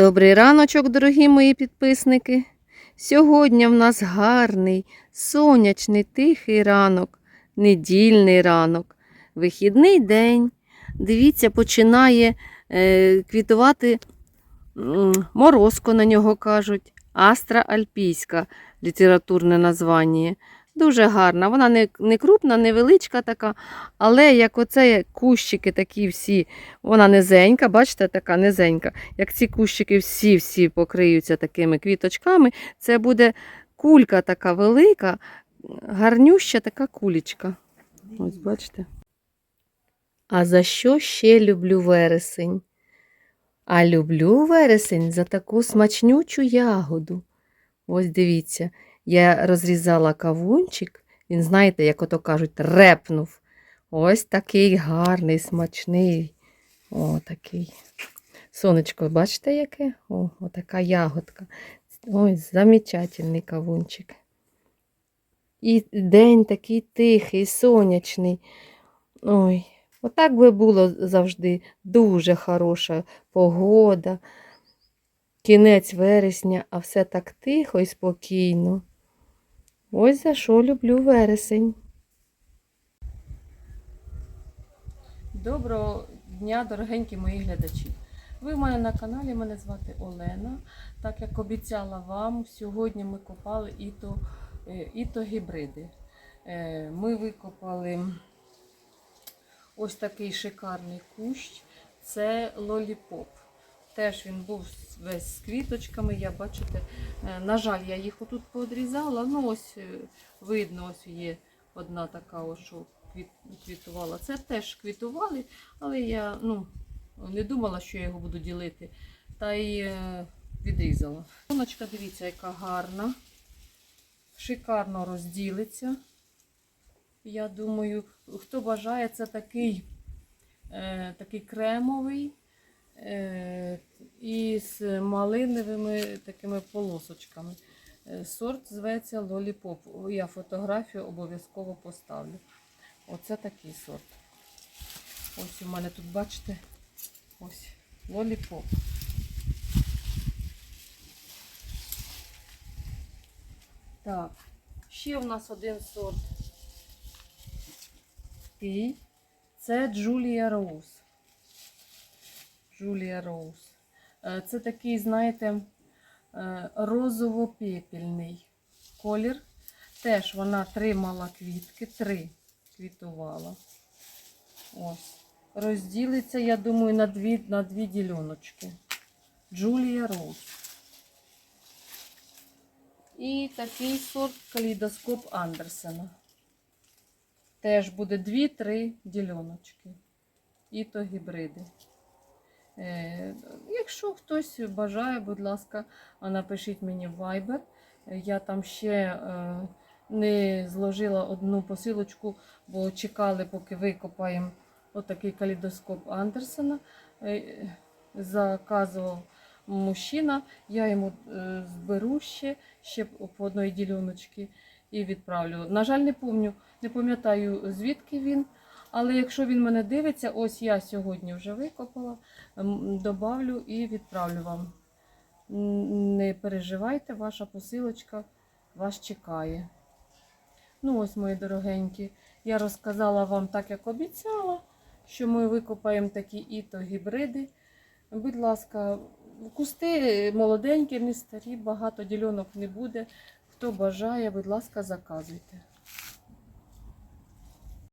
Добрий раночок, дорогі мої підписники. Сьогодні в нас гарний, сонячний, тихий ранок, недільний ранок, вихідний день. Дивіться, починає е, квітувати морозко, на нього кажуть, астра альпійська літературне названня. Дуже гарна. Вона не, не крупна, невеличка така, але як оце кущики такі всі, вона низенька, бачите, така низенька. Як ці кущики всі-всі покриються такими квіточками, це буде кулька така велика, гарнюща така кулічка. Ось бачите. А за що ще люблю вересень? А люблю вересень за таку смачнючу ягоду. Ось дивіться, я розрізала кавунчик, він, знаєте, як ото кажуть, репнув. Ось такий гарний, смачний. О, такий. Сонечко, бачите, яке? О, отака ягодка. Ой, замечательний кавунчик. І день такий тихий, сонячний. Ой, отак би було завжди дуже хороша погода. Кінець вересня, а все так тихо і спокійно. Ось за що люблю вересень. Доброго дня, дорогенькі мої глядачі. Ви в мене на каналі, мене звати Олена. Так як обіцяла вам, сьогодні ми копали іто, е, іто гібриди. Е, Ми викопали ось такий шикарний кущ. Це лоліпоп. Теж він був весь з квіточками. Я бачите, е, на жаль, я їх отут поодрізала. Ну, ось е, видно, ось є одна така, що квітувала. Це теж квітували, але я ну, не думала, що я його буду ділити. Та й е, відрізала. Соночка, дивіться, яка гарна. Шикарно розділиться. Я думаю, хто бажає, це такий, е, такий кремовий і з малиновими такими полосочками. Е, Сорт зветься Lollipop. Я фотографію обов'язково поставлю. Оце такий сорт. Ось у мене тут, бачите, ось Lollipop. Так, ще у нас один сорт. Це Джулія Роуз. Джулія Роуз. Е, Це такий, знаєте, е, розово-пепельний колір. Теж вона тримала квітки, три квітувала. Ось. Розділиться, я думаю, на дві, на дві діляночки. Джулія Роуз. І такий сорт калейдоскоп Андерсена. Теж буде 2-3 діляночки. І то гібриди. Е, якщо хтось бажає, будь ласка, напишіть мені в Viber. Е, Я там ще е, не зложила одну посилочку, бо чекали, поки викопаємо отакий калейдоскоп Андерсена. Е, заказував мужчина, я йому зберу ще, ще по одної діляночки і відправлю. На жаль, не помню, не пам'ятаю, звідки він. Але якщо він мене дивиться, ось я сьогодні вже викопала, м, добавлю і відправлю вам. Не переживайте, ваша посилочка вас чекає. Ну, ось, мої дорогенькі, я розказала вам так, як обіцяла, що ми викопаємо такі іто гібриди. Будь ласка, кусти молоденькі, не старі, багато ділянок не буде. Хто бажає, будь ласка, заказуйте.